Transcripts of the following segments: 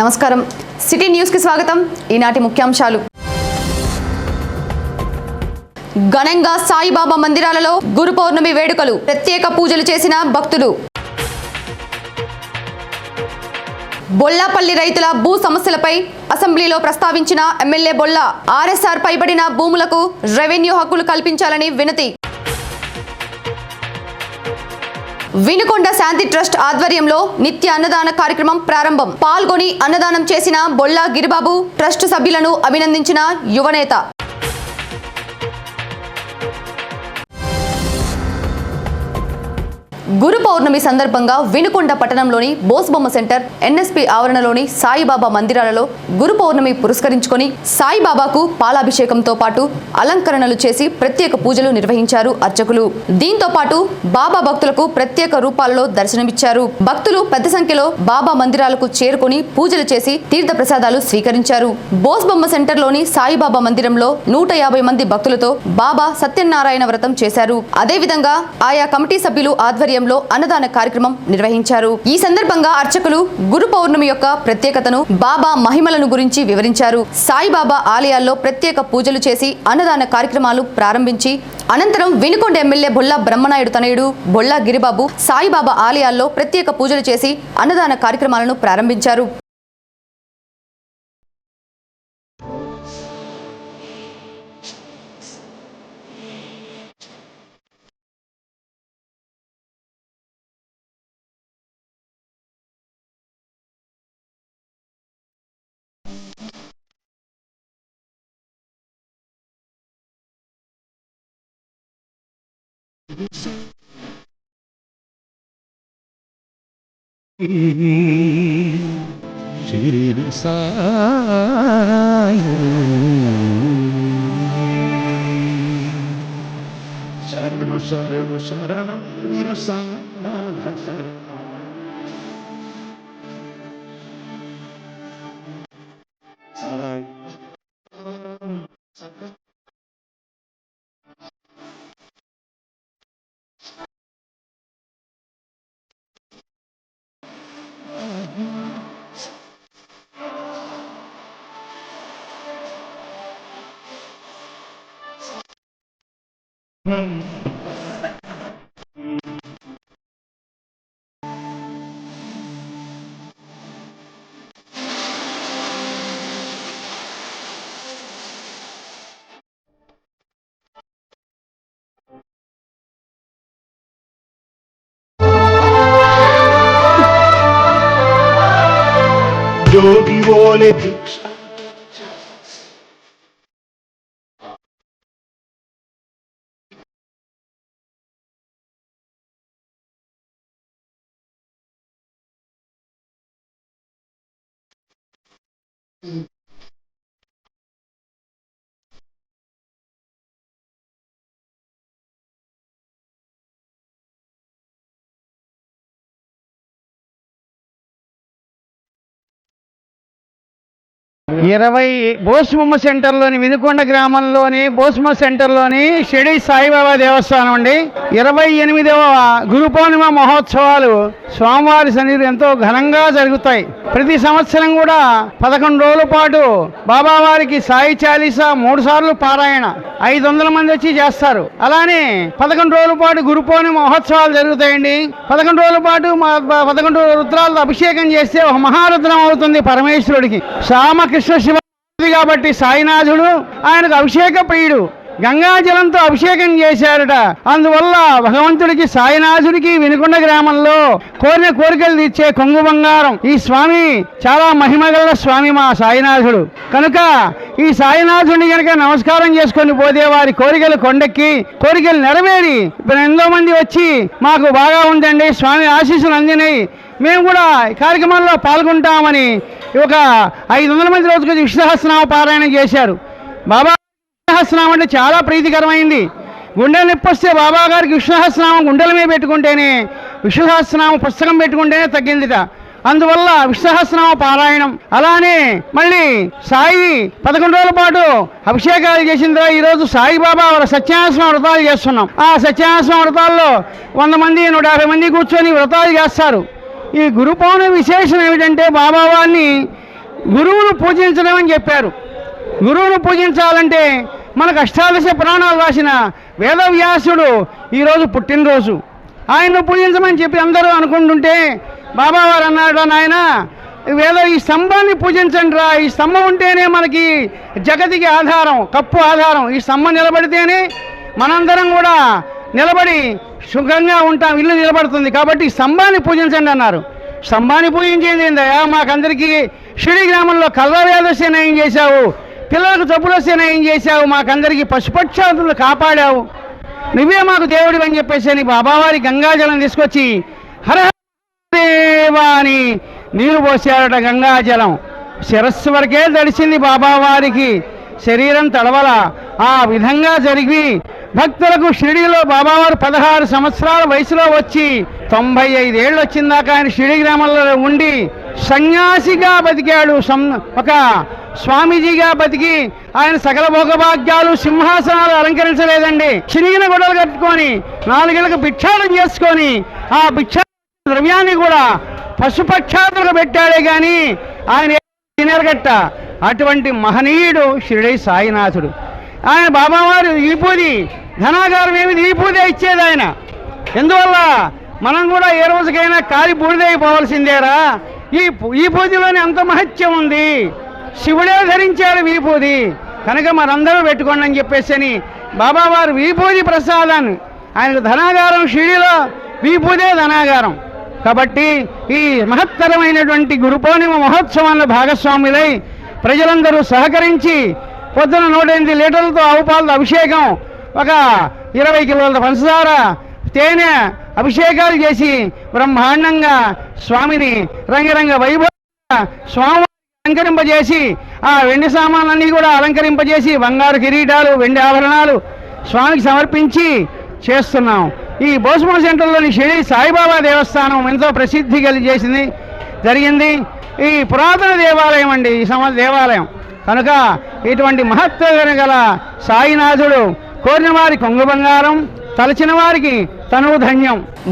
నమస్కారం. సిటీ న్యూస్కి స్వాగతం. ఈనాటి ముఖ్యాంశాలు. ఘనంగా సాయిబాబా మందిరాలలో గురు పౌర్ణమి వేడుకలు ప్రత్యేక పూజలు చేసిన భక్తులు. బొల్లాపల్లి రైతుల భూ సమస్యలపై అసెంబ్లీలో ప్రస్తావించిన ఎమ్మెల్యే బొల్లా ఆర్ఎస్ఆర్ పైబడిన భూములకు రెవెన్యూ హక్కులు కల్పించాలని వినతి. వినుకొండ శాంతి ట్రస్ట్ ఆధ్వర్యంలో నిత్య అన్నదాన కార్యక్రమం ప్రారంభం. పాల్గొని అన్నదానం చేసిన బొల్లా గిరిబాబు ట్రస్ట్ సభ్యులను అభినందించిన యువనేత గురు పౌర్ణమి సందర్భంగా వినుకొండ పట్టణంలోని బోస్బొమ్మ సెంటర్ ఎన్ఎస్పి ఆవరణలోని సాయిబాబా మందిరాలలో గురు పౌర్ణమి పురస్కరించుకొని సాయిబాబాకు పాలాభిషేకంతో పాటు అలంకరణలు చేసి ప్రత్యేక పూజలు నిర్వహించారు అర్చకులు. దీంతో పాటు బాబా భక్తులకు ప్రత్యేక రూపాల్లో దర్శనమిచ్చారు. భక్తులు పెద్ద సంఖ్యలో బాబా మందిరాలకు చేరుకొని పూజలు చేసి తీర్థ ప్రసాదాలు స్వీకరించారు. బోస్బొమ్మ సెంటర్లోని సాయిబాబా మందిరంలో నూట యాభై మంది భక్తులతో బాబా సత్యనారాయణ వ్రతం చేశారు. అదేవిధంగా ఆయా కమిటీ సభ్యులు ఆధ్వర్యం ఆధ్వర్యంలో అన్నదాన కార్యక్రమం నిర్వహించారు. ఈ సందర్భంగా అర్చకులు గురు పౌర్ణమి యొక్క ప్రత్యేకతను బాబా మహిమలను గురించి వివరించారు. సాయిబాబా ఆలయాల్లో ప్రత్యేక పూజలు చేసి అన్నదాన కార్యక్రమాలు ప్రారంభించి అనంతరం వినుకొండ ఎమ్మెల్యే బొల్లా బ్రహ్మనాయుడు తనయుడు బొల్లా గిరిబాబు సాయిబాబా ఆలయాల్లో ప్రత్యేక పూజలు చేసి అన్నదాన కార్యక్రమాలను ప్రారంభించారు. ശരി ശരണം ശരണം ശരണം യോഗി പോലെ Mm-hmm. ఇరవై బోసుమమ్మ సెంటర్లోని వినుకొండ గ్రామంలోని భోసుమ సెంటర్లోని షిరిడి సాయిబాబా దేవస్థానం అండి. ఇరవై ఎనిమిదవ గురు పౌర్ణిమ మహోత్సవాలు స్వామివారి సన్నిధి ఎంతో ఘనంగా జరుగుతాయి. ప్రతి సంవత్సరం కూడా పదకొండు రోజుల పాటు బాబావారికి సాయి చాలీసా మూడు సార్లు పారాయణ ఐదు వందల మంది వచ్చి చేస్తారు. అలానే పదకొండు రోజుల పాటు గురు పౌర్ణిమ మహోత్సవాలు జరుగుతాయండి. పదకొండు రోజుల పాటు మా- పదకొండు రుద్రాలతో అభిషేకం చేస్తే ఒక మహారుద్రం అవుతుంది పరమేశ్వరుడికి. రామకృష్ణ శివ కాబట్టి సాయినాథుడు ఆయనకు అభిషేక ప్రియుడు. గంగాజలంతో అభిషేకం చేశారట. అందువల్ల భగవంతుడికి సాయినాథుడికి వినుకొండ గ్రామంలో కోరిన కోరికలు తీర్చే కొంగు బంగారం. ఈ స్వామి చాలా మహిమగల స్వామి మా సాయినాథుడు. కనుక ఈ సాయినాథుడిని కనుక నమస్కారం చేసుకొని పోతే వారి కోరికలు కొండెక్కి కోరికలు నెరవేరి ఇప్పుడు ఎంతో మంది వచ్చి మాకు బాగా ఉందండి స్వామి ఆశీస్సులు అందినాయి మేము కూడా ఈ కార్యక్రమంలో పాల్గొంటామని ఒక ఐదు వందల మంది రోజుకు విష్ణుహస్నామ పారాయణ చేశారు. బాబా విష్ణుహస్నామం అంటే చాలా ప్రీతికరమైంది. గుండెలు నొప్పి వస్తే బాబా గారికి విష్ణుహస్నామం గుండెల మీద పెట్టుకుంటేనే విష్ణుహస్నామ పుస్తకం పెట్టుకుంటేనే తగ్గిందిట. అందువల్ల విశ్వసహస్రనామ పారాయణం. అలానే మళ్ళీ సాయి పదకొండు రోజుల పాటు అభిషేకాలు చేసిన తర్వాత ఈరోజు సాయిబాబా వారి సత్యాసన వ్రతాలు చేస్తున్నాం. ఆ సత్యాసన వ్రతాల్లో వంద మంది నూట యాభై మంది కూర్చొని వ్రతాలు చేస్తారు. ఈ గురు పౌర్ణమి విశేషం ఏమిటంటే బాబా వారిని గురువును పూజించడం అని చెప్పారు. గురువును పూజించాలంటే మనకు అష్టాదశ పురాణాలు రాసిన వేదవ్యాసుడు ఈరోజు పుట్టినరోజు. ఆయన్ను పూజించమని చెప్పి అందరూ అనుకుంటుంటే బాబావారు అన్నాడు నాయన వేద ఈ స్తంభాన్ని పూజించండి రా. ఈ స్తంభం ఉంటేనే మనకి జగతికి ఆధారం కప్పు ఆధారం. ఈ స్తంభం నిలబడితేనే మనందరం కూడా నిలబడి సుఖంగా ఉంటాం ఇల్లు నిలబడుతుంది కాబట్టి స్తంభాన్ని పూజించండి అన్నారు. స్తంభాన్ని పూజించేది ఏందయ్యా మాకందరికీ షిడి గ్రామంలో కల్వవేదస్య నయం చేశావు పిల్లలకు జబ్బులు వస్తే నయం చేశావు మాకందరికీ పశుపక్షాతులు కాపాడావు. నువ్వే మాకు దేవుడివి అని చెప్పేసి అని బాబావారి గంగాజలం తీసుకొచ్చి హర దేవా అని నీరు పోసారట గంగాజలం. శిరస్సు వరకే తడిసింది బాబావారికి. శరీరం తడవల. ఆ విధంగా జరిగి భక్తులకు షిరిడిలో బాబావారు పదహారు సంవత్సరాల వయసులో వచ్చి తొంభై ఐదేళ్ళు వచ్చిందాక ఆయన షిరిడి గ్రామంలో ఉండి సన్యాసిగా బతికాడు. సం ఒక స్వామీజీగా బతికి ఆయన సకల భోగభాగ్యాలు సింహాసనాలు అలంకరించలేదండి. చినిగిన గొడవలు కట్టుకొని నాలుగేళ్ళకు భిక్షాటం చేసుకొని ఆ భిక్షా ద్రవ్యాన్ని కూడా పశుపక్షాతులకు పెట్టాడే కానీ ఆయన తినరగట్ట అటువంటి మహనీయుడు షిరిడి సాయినాథుడు. ఆయన బాబావారు ఈపూది ధనాగారం ఏమి ఈపూదే ఇచ్చేది ఆయన. ఎందువల్ల? మనం కూడా ఏ రోజుకైనా కాలి బూడిదైపోవలసిందేరా ఈ ఈ పూజలోని అంత మహత్యం ఉంది. శివుడే ధరించాడు వీపూది కనుక మనందరూ పెట్టుకోండి అని చెప్పేసి అని బాబావారు వీపూది ప్రసాదాన్ని ఆయనకు ధనాగారం షిడిలో వీపూదే ధనాగారం. కాబట్టి ఈ మహత్తరమైనటువంటి గురు పౌర్ణిమ మహోత్సవాల్లో భాగస్వాములై ప్రజలందరూ సహకరించి పొద్దున నూట ఎనిమిది లీటర్లతో ఆవు పాలతో అభిషేకం ఒక ఇరవై కిలోల పంచదార తేనె అభిషేకాలు చేసి బ్రహ్మాండంగా స్వామిని రంగరంగ వైభవ స్వామి అలంకరింపజేసి ఆ వెండి సామాన్లన్నీ కూడా అలంకరింపజేసి బంగారు కిరీటాలు వెండి ఆభరణాలు స్వామికి సమర్పించి చేస్తున్నాం. ఈ బోసుమో సెంటర్లోని షిరిడి సాయిబాబా దేవస్థానం ఎంతో ప్రసిద్ధి కలిగేసింది జరిగింది. ఈ పురాతన దేవాలయం అండి ఈ సమ దేవాలయం. కనుక ఇటువంటి మహత్వ గల సాయినాథుడు కోరిన వారి కొంగు బంగారం తలచిన వారికి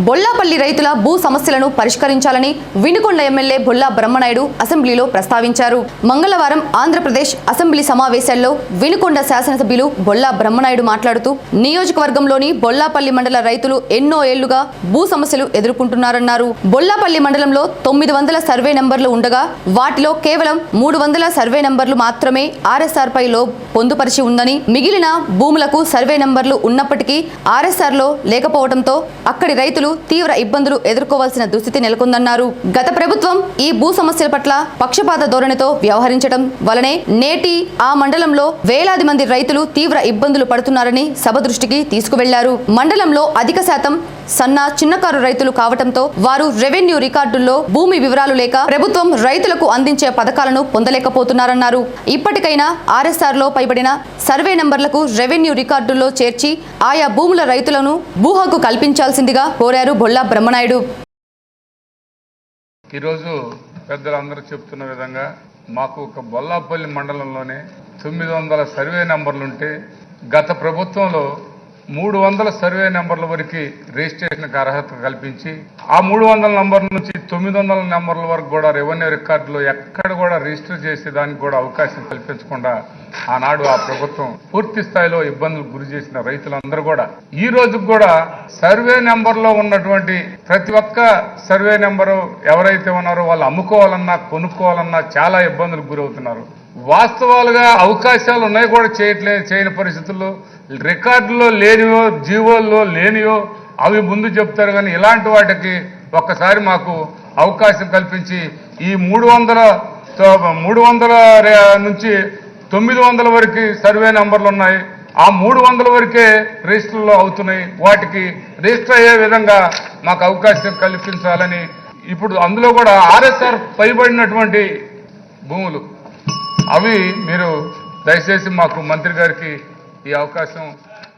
బొల్లాపల్లి రైతుల భూ సమస్యలను పరిష్కరించాలని వినుకొండ ఎమ్మెల్యే బొల్లా బ్రహ్మనాయుడు అసెంబ్లీలో ప్రస్తావించారు. మంగళవారం ఆంధ్రప్రదేశ్ అసెంబ్లీ సమావేశాల్లో వినుకొండ శాసనసభ్యులు బొల్లా బ్రహ్మనాయుడు మాట్లాడుతూ నియోజకవర్గంలోని బొల్లాపల్లి మండల రైతులు ఎన్నో ఏళ్ళుగా భూ సమస్యలు ఎదుర్కొంటున్నారన్నారు. బొల్లాపల్లి మండలంలో తొమ్మిది వందల సర్వే నంబర్లు ఉండగా వాటిలో కేవలం మూడు వందల సర్వే నంబర్లు మాత్రమే ఆర్ఎస్ఆర్ పై లో పొందుపరిచి ఉందని మిగిలిన భూములకు సర్వే నంబర్లు ఉన్నప్పటికీ ఆర్ఎస్ఆర్లో లేకపోవడంతో అక్కడి రైతులు తీవ్ర ఇబ్బందులు ఎదుర్కోవాల్సిన దుస్థితి నెలకొందన్నారు. గత ప్రభుత్వం ఈ భూ సమస్యల పట్ల పక్షపాత ధోరణితో వ్యవహరించడం వలనే నేటి ఆ మండలంలో వేలాది మంది రైతులు తీవ్ర ఇబ్బందులు పడుతున్నారని సభ దృష్టికి తీసుకువెళ్ళారు. మండలంలో అధిక శాతం సన్న చిన్నకారు రైతులు కావటంతో వారు రెవెన్యూ రికార్డుల్లో భూమి వివరాలు లేక ప్రభుత్వం రైతులకు అందించే పథకాలను పొందలేకపోతున్నారన్నారు. ఇప్పటికైనా ఆర్ఎస్ఆర్లో పైబడిన సర్వే నంబర్లకు రెవెన్యూ రికార్డుల్లో చేర్చి ఆయా భూముల రైతులను భూ హక్కు కల్పించాల్సిందిగా కోరారు బొల్లా బ్రహ్మనాయుడు. ఈరోజు పెద్దలందరూ చెప్తున్న విధంగా మాకు ఒక బొల్లాపల్లి మండలంలోనే తొమ్మిది వందల సర్వే నంబర్లుంటే గత ప్రభుత్వంలో మూడు వందల సర్వే నెంబర్ల వరకు రిజిస్ట్రేషన్కి అర్హత కల్పించి ఆ మూడు వందల నంబర్ నుంచి తొమ్మిది వందల నెంబర్ల వరకు కూడా రెవెన్యూ రికార్డులో ఎక్కడ కూడా రిజిస్టర్ చేసేదానికి కూడా అవకాశం కల్పించకుండా ఆనాడు ఆ ప్రభుత్వం పూర్తి స్థాయిలో ఇబ్బందులు గురి చేసిన రైతులందరూ కూడా. ఈ రోజుకు కూడా సర్వే నెంబర్లో ఉన్నటువంటి ప్రతి ఒక్క సర్వే నెంబరు ఎవరైతే ఉన్నారో వాళ్ళు అమ్ముకోవాలన్నా కొనుక్కోవాలన్నా చాలా ఇబ్బందులకు గురవుతున్నారు. వాస్తవాలుగా అవకాశాలు ఉన్నాయి కూడా చేయట్లే చేయని పరిస్థితుల్లో రికార్డులో లేనివో జీవోల్లో లేనివో అవి ముందు చెప్తారు కానీ ఇలాంటి వాటికి ఒక్కసారి మాకు అవకాశం కల్పించి ఈ మూడు వందల మూడు వందల నుంచి తొమ్మిది వందల వరకు సర్వే నెంబర్లు ఉన్నాయి. ఆ మూడు వందల వరకే రిజిస్టర్లో అవుతున్నాయి. వాటికి రిజిస్టర్ అయ్యే విధంగా మాకు అవకాశం కల్పించాలని ఇప్పుడు అందులో కూడా ఆర్ఎస్ఆర్ పైబడినటువంటి భూములు. అవి మీరు దయచేసి మాకు మంత్రి గారికి ఈ అవకాశం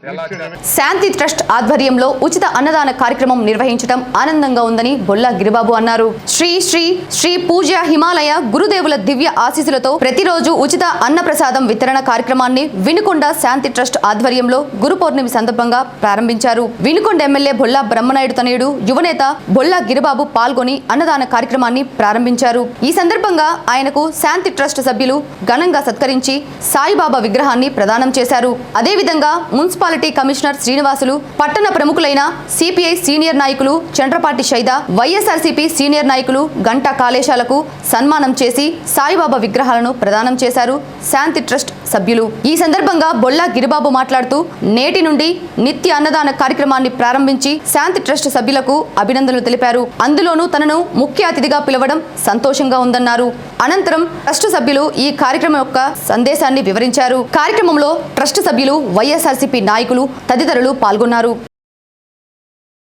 శాంతి ట్రస్ట్ ఆధ్వర్యంలో ఉచిత అన్నదాన కార్యక్రమం నిర్వహించడం ఆనందంగా ఉందని బొల్లా గిరిబాబు అన్నారు. శ్రీ శ్రీ శ్రీ పూజ హిమాలయ గురుదేవుల దివ్య ఆశీస్సులతో ప్రతిరోజు ఉచిత అన్నప్రసాదం వితరణ కార్యక్రమాన్ని వినుకొండ శాంతి ట్రస్ట్ ఆధ్వర్యంలో గురు పౌర్ణమి సందర్భంగా ప్రారంభించారు. వినుకొండ ఎమ్మెల్యే బొల్లా బ్రహ్మనాయుడు తనయుడు యువనేత బొల్లా గిరిబాబు పాల్గొని అన్నదాన కార్యక్రమాన్ని ప్రారంభించారు. ఈ సందర్భంగా ఆయనకు శాంతి ట్రస్ట్ సభ్యులు ఘనంగా సత్కరించి సాయిబాబా విగ్రహాన్ని ప్రదానం చేశారు. అదేవిధంగా మున్సిపాలిటీ కమిషనర్ శ్రీనివాసులు పట్టణ ప్రముఖులైన సిపిఐ సీనియర్ నాయకులు చంద్రపాటి షైదా వైఎస్ఆర్సీపీ సీనియర్ నాయకులు గంటా కాళేశాలకు సన్మానం చేసి సాయిబాబా విగ్రహాలను ప్రదానం చేశారు. శాంతి ట్రస్ట్ సభ్యులు. ఈ సందర్భంగా బొల్లా గిరిబాబు మాట్లాడుతూ నేటి నుండి నిత్య అన్నదాన కార్యక్రమాన్ని ప్రారంభించి శాంతి ట్రస్ట్ సభ్యులకు అభినందనలు తెలిపారు. అందులోనూ తనను ముఖ్య అతిథిగా పిలవడం సంతోషంగా ఉందన్నారు. అనంతరం ట్రస్ట్ సభ్యులు ఈ కార్యక్రమం యొక్క సందేశాన్ని వివరించారు. కార్యక్రమంలో ట్రస్ట్ సభ్యులు వైఎస్ఆర్సీపీ నాయకులు తదితరులు పాల్గొన్నారు.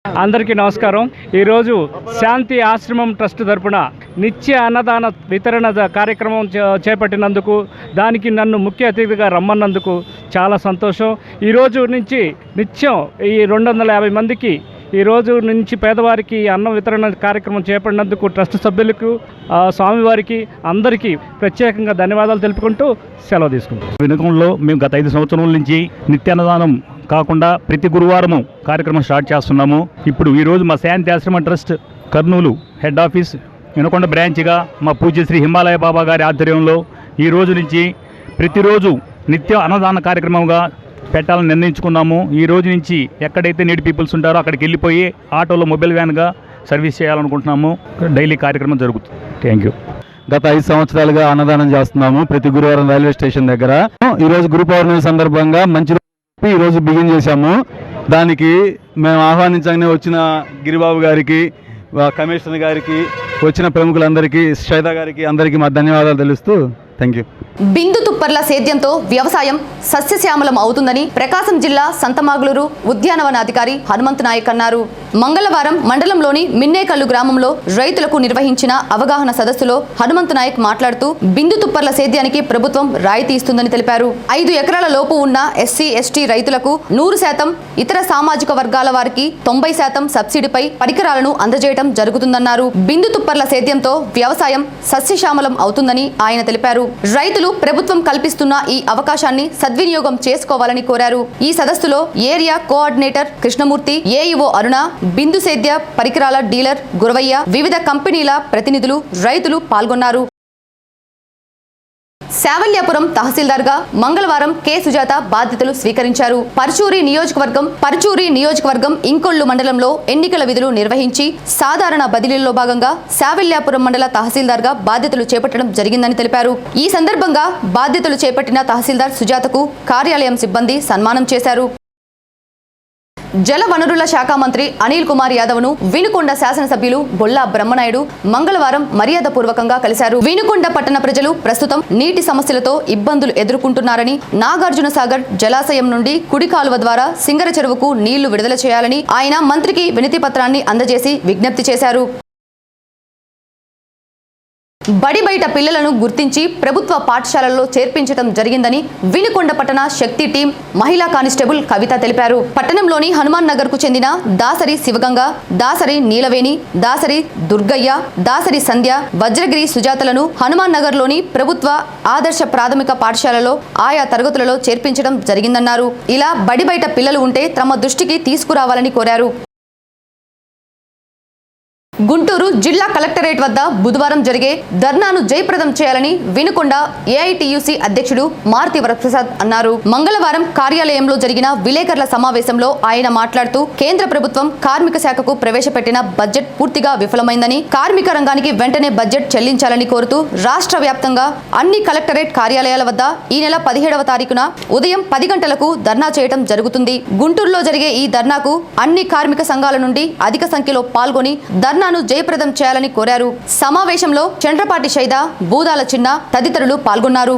అందరికీ నమస్కారం. ఈరోజు శాంతి ఆశ్రమం ట్రస్ట్ తరపున నిత్య అన్నదాన వితరణ కార్యక్రమం చేపట్టినందుకు దానికి నన్ను ముఖ్య అతిథిగా రమ్మన్నందుకు చాలా సంతోషం. ఈరోజు నుంచి నిత్యం ఈ రెండు వందల యాభై మందికి ఈ రోజు నుంచి పేదవారికి అన్నం వితరణ కార్యక్రమం చేపట్టినందుకు ట్రస్ట్ సభ్యులకు స్వామివారికి అందరికీ ప్రత్యేకంగా ధన్యవాదాలు తెలుపుకుంటూ సెలవు తీసుకుంటాం వినకంలో మేము గత ఐదు సంవత్సరాల నుంచి నిత్యాన్నదానం కాకుండా ప్రతి గురువారము కార్యక్రమం స్టార్ట్ చేస్తున్నాము. ఇప్పుడు ఈరోజు మా Shanti Ashram trust Kurnool head office Vinukonda బ్రాంచ్గా మా పూజ్యశ్రీ హిమాలయ బాబా గారి ఆధ్వర్యంలో ఈ రోజు నుంచి ప్రతిరోజు నిత్య అన్నదాన కార్యక్రమంగా పెట్టాలని నిర్ణయించుకున్నాము. ఈ రోజు నుంచి ఎక్కడైతే నీటి పీపుల్స్ ఉంటారో అక్కడికి వెళ్ళిపోయి ఆటోలో మొబైల్ వ్యాన్గా సర్వీస్ చేయాలనుకుంటున్నాము. డైలీ కార్యక్రమం జరుగుతుంది. థ్యాంక్ యూ గత ఐదు సంవత్సరాలుగా అన్నదానం చేస్తున్నాము ప్రతి గురువారం రైల్వే స్టేషన్ దగ్గర. ఈరోజు గురు పౌర్ణమి సందర్భంగా మంచి ఈరోజు బిగిన్ చేశాము. దానికి మేము ఆహ్వానించగానే వచ్చిన గిరిబాబు గారికి కమిషనర్ గారికి వచ్చిన ప్రముఖులందరికీ శ్వేత గారికి అందరికీ మా ధన్యవాదాలు తెలుస్తూ థ్యాంక్ యూ బిందు తుప్పర్ల సేద్యంతో వ్యవసాయం సస్యశ్యామలం అవుతుందని ప్రకాశం జిల్లా సంతమాగులూరు ఉద్యానవన అధికారి హనుమంతు నాయక్ అన్నారు. మంగళవారం మండలంలోని మిన్నేకల్లు గ్రామంలో రైతులకు నిర్వహించిన అవగాహన సదస్సులో హనుమంతు నాయక్ మాట్లాడుతూ బిందు తుప్పర్ల సేద్యానికి ప్రభుత్వం రాయితీ ఇస్తుందని తెలిపారు. ఐదు ఎకరాల లోపు ఉన్న ఎస్సీ ఎస్టీ రైతులకు నూరు శాతం ఇతర సామాజిక వర్గాల వారికి తొంభై శాతం సబ్సిడీపై పరికరాలను అందజేయడం జరుగుతుందన్నారు. బిందు తుప్పర్ల సేద్యంతో వ్యవసాయం సస్యశ్యామలం అవుతుందని ఆయన తెలిపారు. రైతులు ప్రభుత్వం కల్పిస్తున్న ఈ అవకాశాన్ని సద్వినియోగం చేసుకోవాలని కోరారు. ఈ సదస్సులో area coordinator Krishnamurthy AEO Aruna Bindu సేద్య పరికరాల డీలర్ గురవయ్య వివిధ కంపెనీల ప్రతినిధులు రైతులు పాల్గొన్నారు. శావల్యాపురం తహసీల్దార్గా మంగళవారం కె. సుజాత బాధ్యతలు స్వీకరించారు. పర్చూరి నియోజకవర్గం పర్చూరి నియోజకవర్గం ఇంకొల్లు మండలంలో ఎన్నికల విధులు నిర్వహించి సాధారణ బదిలీల్లో భాగంగా శావల్యాపురం మండల తహసీల్దార్గా బాధ్యతలు చేపట్టడం జరిగిందని తెలిపారు. ఈ సందర్భంగా బాధ్యతలు చేపట్టిన తహసీల్దార్ సుజాతకు కార్యాలయం సిబ్బంది సన్మానం చేశారు. జల వనరుల శాఖ మంత్రి అనిల్ కుమార్ యాదవ్ను వినుకొండ శాసనసభ్యులు బొల్లా బ్రహ్మనాయుడు మంగళవారం మర్యాదపూర్వకంగా కలిశారు. వినుకొండ పట్టణ ప్రజలు ప్రస్తుతం నీటి సమస్యలతో ఇబ్బందులు ఎదుర్కొంటున్నారని నాగార్జున సాగర్ జలాశయం నుండి కుడి కాలువ ద్వారా సింగర చెరువుకు నీళ్ళు విడుదల చేయాలని ఆయన మంత్రికి వినతి పత్రాన్ని అందజేసి విజ్ఞప్తి చేశారు. బడి బయట పిల్లలను గుర్తించి ప్రభుత్వ పాఠశాలల్లో చేర్పించడం జరిగిందని వినుకొండ పట్టణ శక్తి టీం మహిళా కానిస్టేబుల్ కవిత తెలిపారు. పట్టణంలోని హనుమాన్ నగర్కు చెందిన దాసరి శివగంగ దాసరి నీలవేణి దాసరి దుర్గయ్య దాసరి సంధ్య వజ్రగిరి సుజాతలను హనుమాన్ నగర్లోని ప్రభుత్వ ఆదర్శ ప్రాథమిక పాఠశాలలో ఆయా తరగతులలో చేర్పించడం జరిగిందన్నారు. ఇలా బడి బయట పిల్లలు ఉంటే తమ దృష్టికి తీసుకురావాలని కోరారు. గుంటూరు జిల్లా కలెక్టరేట్ వద్ద బుధవారం జరిగే ధర్నాను జయప్రదం చేయాలని వినుకొండ ఏఐటియుసి అధ్యక్షుడు మారుతి వరప్రసాద్ అన్నారు. మంగళవారం కార్యాలయంలో జరిగిన విలేకరుల సమావేశంలో ఆయన మాట్లాడుతూ కేంద్ర ప్రభుత్వం కార్మిక శాఖకు ప్రవేశపెట్టిన బడ్జెట్ పూర్తిగా విఫలమైందని కార్మిక రంగానికి వెంటనే బడ్జెట్ చెల్లించాలని కోరుతూ రాష్ట్ర వ్యాప్తంగా అన్ని కలెక్టరేట్ కార్యాలయాల వద్ద ఈ నెల పదిహేడవ తారీఖున ఉదయం పది గంటలకు ధర్నా చేయడం జరుగుతుంది. గుంటూరులో జరిగే ఈ ధర్నాకు అన్ని కార్మిక సంఘాల నుండి అధిక సంఖ్యలో పాల్గొని ధర్నా ధర్నాను జయప్రదం చేయాలని కోరారు. సమావేశంలో చంద్రపాటి శైద బూదాల చిన్న తదితరులు పాల్గొన్నారు.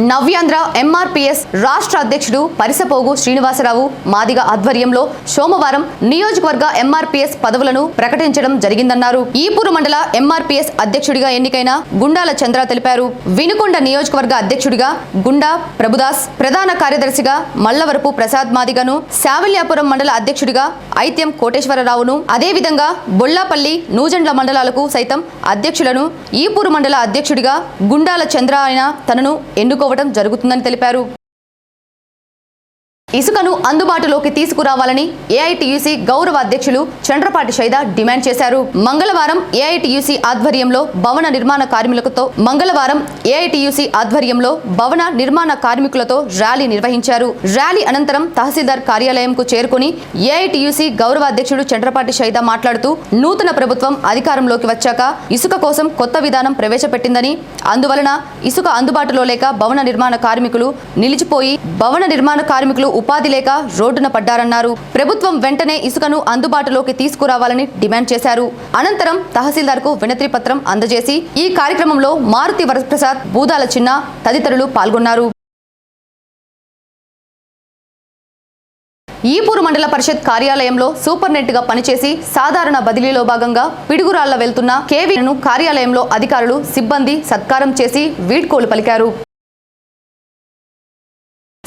నవ్యాంధ్ర ఎంఆర్పిఎస్ రాష్ట్ర అధ్యక్షుడు పరిసపోగు శ్రీనివాసరావు మాదిగ ఆధ్వర్యంలో సోమవారం నియోజకవర్గ ఎంఆర్పిఎస్ పదవులను ప్రకటించడం జరిగిందన్నారు. ఈపూరు మండల ఎంఆర్పిఎస్ అధ్యక్షుడిగా ఎన్నికైన గుండాల చంద్ర తెలిపారు. వినుకొండ నియోజకవర్గ అధ్యక్షుడిగా గుండా ప్రభుదాస్ ప్రధాన కార్యదర్శిగా మల్లవరపు ప్రసాద్ మాదిగను శావల్యాపురం మండల అధ్యక్షుడిగా ఐత్యం కోటేశ్వరరావును అదేవిధంగా బొల్లాపల్లి నూజండ్ల మండలాలకు సైతం అధ్యక్షులను ఈపూరు మండల అధ్యక్షుడిగా గుండాల చంద్ర ఆయన తనను ఎన్నుకో తీసుకోవడం జరుగుతుందని తెలిపారు. ఇసుకను అందుబాటులోకి తీసుకురావాలని ఏఐటియుసి గౌరవ అధ్యక్షులు చంద్రపాటి శైద డిమాండ్ చేశారు. మంగళవారం ఏఐటియుసి ఆధ్వర్యంలో భవన నిర్మాణ కార్మికులతో మంగళవారం ఏఐటియుసి ఆధ్వర్యంలో భవన నిర్మాణ కార్మికులతో ర్యాలీ నిర్వహించారు. ర్యాలీ అనంతరం తహసీల్దార్ కార్యాలయంకు చేరుకుని ఏఐటియుసి గౌరవ అధ్యక్షుడు చంద్రపాటి శైద మాట్లాడుతూ నూతన ప్రభుత్వం అధికారంలోకి వచ్చాక ఇసుక కోసం కొత్త విధానం ప్రవేశపెట్టిందని అందువలన ఇసుక అందుబాటులో లేక భవన నిర్మాణ కార్మికులు నిలిచిపోయి భవన నిర్మాణ కార్మికులు ఉపాధి లేక రోడ్డున పడ్డారన్నారు. ప్రభుత్వం వెంటనే ఇసుకను అందుబాటులోకి తీసుకురావాలని డిమాండ్ చేశారు. అనంతరం తహసీల్దార్కు వినతి పత్రం అందజేసి ఈ కార్యక్రమంలో మారుతి వరప్రసాద్ బూదాల చిన్న తదితరులు పాల్గొన్నారు. ఈపూరు మండల పరిషత్ కార్యాలయంలో సూపర్ నెట్గా పనిచేసి సాధారణ బదిలీలో భాగంగా పిడుగురాళ్ళ వెళ్తున్న కేవీను కార్యాలయంలో అధికారులు సిబ్బంది సత్కారం చేసి వీడ్కోలు పలికారు.